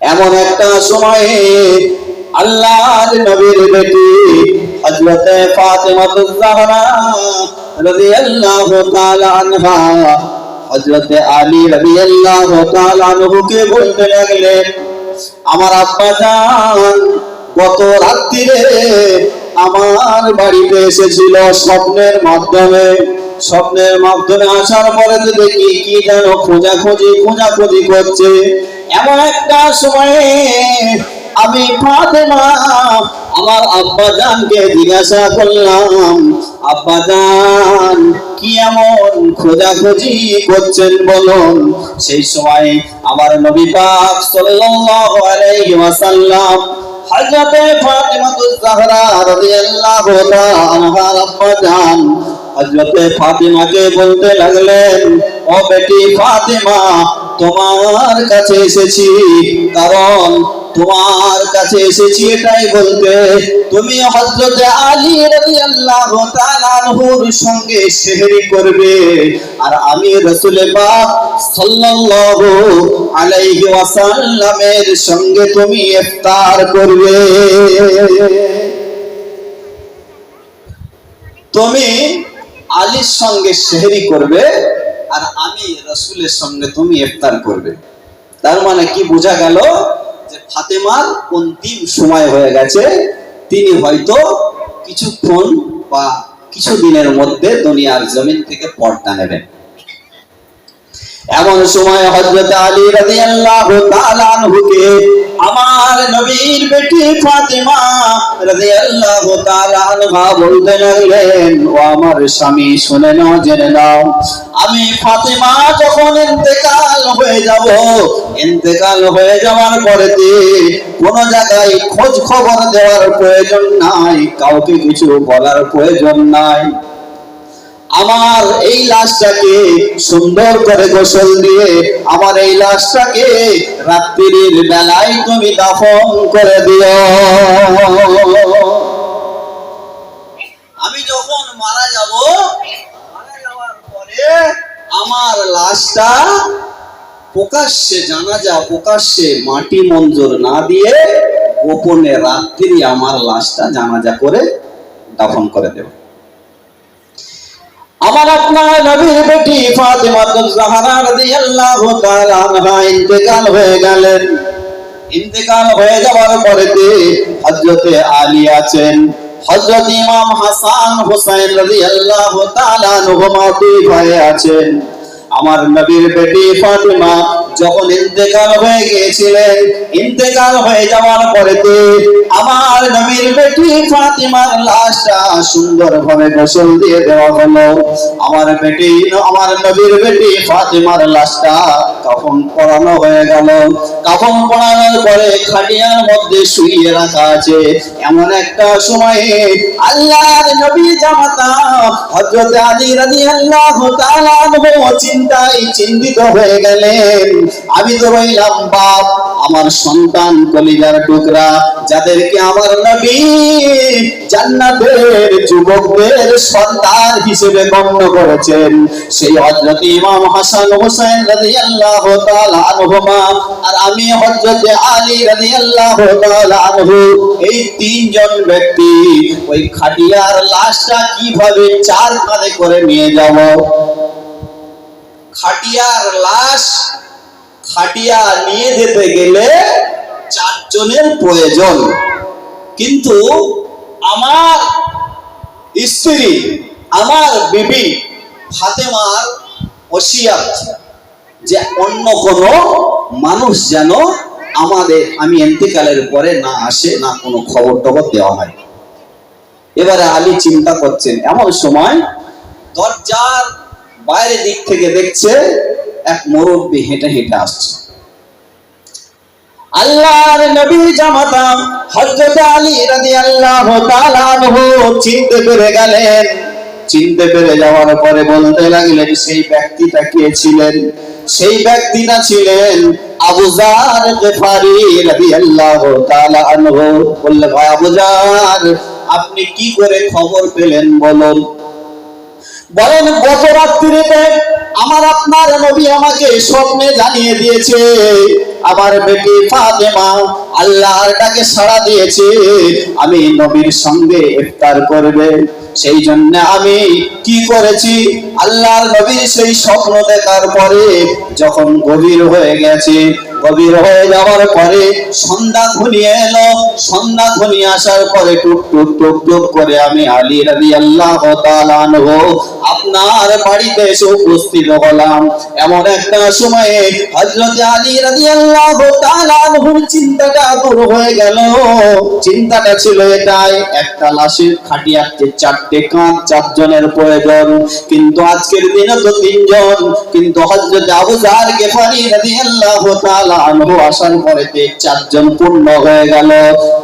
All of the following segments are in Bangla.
এমন একটা সময়ে আল্লাহর নবীর বেটি হযরতে ফাতেমাতুজ জাহরা রাদিয়াল্লাহু তাআলা আনহা হযরতে আলী রাদিয়াল্লাহু তাআলা আনহুকে বলতে লাগলেন, আমার আব্বা জান, গত রাত্রিরে আমার বাড়িতে এসেছিল স্বপ্নের মাধ্যমে। স্বপ্নের মাধ্যমে আসার পরে দেখি কি যেন খোঁজাখুঁজি খোঁজাখুঁজি করছে। এমন একটা সময়ে আমি ফাতেমা, আমার আব্বা জানকে জিজ্ঞাসা করলাম, আব্বা জান, কি এমন খোঁজাখুঁজি করছেন বলুন? সেই সময় আমার নবী পাক সাল্লাল্লাহু আলাইহি ওয়াসাল্লাম হযরতে ফাতিমাতুজ জাহরা রাদিয়াল্লাহু তাআলা আব্বা জান হযরতে ফাতিমাকে বলতে লাগলেন, ও বেটি ফাতিমা তোমার কাছে এসেছি, কারণ তোমার কাছে এসেছি, এটাই বলতে তুমি হযরতে আলী রাদিয়াল্লাহু তাআলা আনহুর সঙ্গে সেহরি করবে, আর আমি রাসূল পাক সাল্লাল্লাহু আলাইহি ওয়াসাল্লামের সঙ্গে তুমি ইফতার করবে। তুমি আলীর সঙ্গে সেহরি করবে আর আমি রসুলের সঙ্গে তুমি ইফতার করবে। তার মানে কি বোঝা গেল যে ফাতেমার অন্তিম সময় হয়ে গেছে, তিনি হয়তো কিছুক্ষণ বা কিছু দিনের মধ্যে দুনিয়ার জমিন থেকে পর্দা নেবেন। এমন সময় হযরত আলী রাদিয়াল্লাহু তাআলা আনহুকে বেটি ফাতিমা রাদিয়াল্লাহু তাআলা আনহা বলতে লাগলেন ও আমার স্বামী, শুনে নাও, জেনে নাও। আমি ফাতিমা যখন ইন্তেকাল হয়ে যাব, ইন্তেকাল হয়ে যাওয়ার পরেতে কোন জায়গায় খোঁজ খবর দেওয়ার প্রয়োজন নাই, কাউকে কিছু বলার প্রয়োজন নাই। আমার এই লাশটাকে সুন্দর করে গোসল দিয়ে, আমার এই লাশটাকে রাত্রির বেলায় তুমি দাফন করে দিও। আমি যখন মারা যাব পরে আমার লাশটা প্রকাশ্যে জানাজা, প্রকাশ্যে মাটি মঞ্জুর না দিয়ে গোপনে রাত্রি আমার লাশটা জানাজা করে দাফন করে দেব। আমার আপনার নবীর বেটি ফাতেমা জাহরা রাদিয়াল্লাহু তাআলা আনহা ইন্তেকাল হয়ে গেলেন। ইন্তেকাল হয়ে যাওয়ার পরেতে হযরতে আলী আছেন। হযরত ইমাম হাসান হুসাইন রাদিয়াল্লাহু তাআলা নুহমাতি ভাই আছেন। আমার নবীর বেটি ফাতেমা যখন ইন্তেকাল হয়ে গিয়েছিলেন ইন্তেকাল হয়ে যাওয়ার পরেতে আমার নবীর বেটি ফাতিমার লাশটা সুন্দরভাবে গোসল দিয়ে দেওয়া হলো। আমার বেটি, আমার নবীর বেটি ফাতিমার লাশটা কাফন পরানো হয়ে গেল। কাফন পড়ানোর পরে খাটিয়ার মধ্যে শুইয়ে রাখা আছে। এমন একটা সময়ে আল্লাহর নবী জামাতা হযরত আলী রাদিয়াল্লাহু তাআলা চিন্তায় চিন্তিত হয়ে গেলেন। আমি তো রইলাম বাপ, আমার সন্তান কলিজার টুকরা, যাদেরকে আমার নবী জান্নাতের যুবকদের সন্তান হিসেবে গণ্য করেছেন। সেই হযরত ইমাম হাসান হোসেন রাদিয়াল্লাহু তাআলা আনহুমা আর আমি হযরত আলী রাদিয়াল্লাহু তাআলা আনহু, এই তিনজন ব্যক্তি, ওই খাটিয়ার লাশটা কীভাবে চার কাঁধে করে নিয়ে যাব? খাটিয়ার লাশ খাটিয়া নিয়ে যেতে গেলে চারজনের প্রয়োজন। কিন্তু আমার স্ত্রী, আমার বিবি ফাতেমার ওসিয়াত যে অন্য কোনো মানুষ যেন আমাদের, আমি এন্তেকালের পরে না আসে, না কোনো খবর টবর দেওয়া হয়। এবারে আলী চিন্তা করছেন, এমন সময় দরজার বাইরে দিক থেকে দেখছে এক মুরব্বী হেঁটে হেঁটে আসছে। আল্লাহর নবী জামাতা হযরত আলী রাদিয়াল্লাহু তাআলা আনহু চিনতে পেরে গেলেন। চিনতে পেরে যাওয়ার পরে বলতে লাগলেন, সেই ব্যক্তিটা কে ছিলেন? সেই ব্যক্তিটা ছিলেন আবু জার গফারি রাদিয়াল্লাহু তাআলা আনহু। বললে, ভাই আবু জার, আপনি কি করে খবর পেলেন বলুন? বলেন গত রাত্রিতে আমার আপনার নবী আমাকে স্বপ্নে জানিয়ে দিয়েছে। আমার বেটি ফাতেমা আল্লাহর ডাকে সাড়া দিয়েছে। আমি নবীর সঙ্গে ইফতার করবে। সেই জন্য আমি কি করেছি? আল্লাহর নবীর সেই স্বপ্ন দেখার পরে যখন গভীর হয়ে গেছে, গভীর হয়ে যাওয়ার পরে সন্ধ্যা ঘনিয়ে এলো। সন্ধ্যা ঘনিয়ে আসার পরে টুক টুক টুক টুক করে আমি আলী রাজি আল্লাহ আপনার বাড়িতে এসে উপস্থিত হলাম। এমন একটা সময়ে হজরত আলী রাজি আল্লাহ চিন্তাটা দূর হয়ে গেল। চিন্তাটা ছিল এটাই, একটা লাশের খাটিয়াতে চারটে কাঁধ চারজনের প্রয়োজন। কিন্তু আজকের দিনে তো তিনজন। কিন্তু হজরত আবু জার গেফারি রাদিয়াল্লাহু তাআলা আনহু আসার পরেতে চারজন পূর্ণ হয়ে গেল।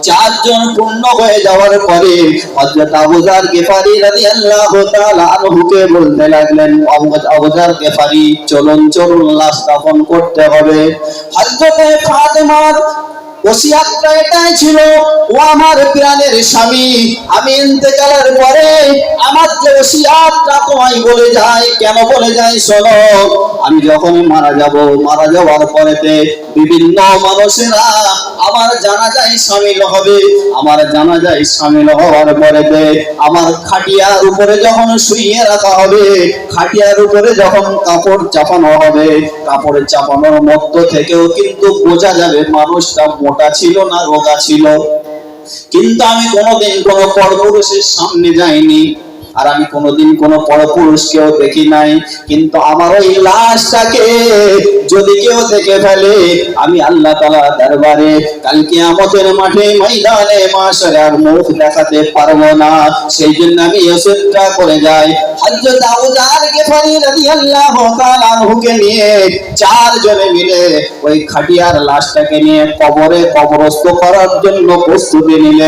চারজন পূর্ণ হয়ে যাওয়ার পরে হযরত আবু জার গেফারি রাদিয়াল্লাহু তাআলা আনহুকে বলতে লাগলেন আবু- আবু জার গেফারি চলুন চলুন লাশ দাফন করতে হবে। হযরত ফাতেমার ওসিয়াতটা এটাই ছিল, ও আমার প্রাণের স্বামী। আমি ইন্তেকালের পরে আমার যে ওসিয়াতটা তোমায় বলে যায়, কেন বলে যায় শোনো? আমি যখন মারা যাব, মারা যাওয়ার পরেতে বিভিন্ন মানুষেরা আমার জানাজায় সামিল হবে। আমার জানাজায় সামিল হওয়ার পরেতে আমার খাটিয়ার উপরে যখন শুইয়ে রাখা হবে, খাটিয়ার উপরে যখন কাপড় চাপানো হবে, কাপড় চাপানোর মধ্য থেকেও কিন্তু বোঝা যাবে মানুষটা ছিল না রোগা ছিল। কিন্তু আমি কোনোদিন কোনো কর্মপুরুষের সামনে যাইনি। আর আমি কোনোদিন কোনো পরপুরুষকেও দেখি নাই। কিন্তু আমার ওই লাশটাকে যদি কেউ দেখে ফেলে, আমি আল্লাহ তালা দরবারে কালকে আমাদের মাঠে, ময়দানে মাসরে আর মুখ দেখাতে পারব না। সেই জন্য আমি ওষুধটা করে যাই। হযরত আবু গেফারি রাদিয়াল্লাহু তাআলা আনহুকে নিয়ে চারজনে মিলে ওই খাটিয়ার লাশটাকে নিয়ে কবরে কবরস্থ করার জন্য প্রস্তুতি নিলেন।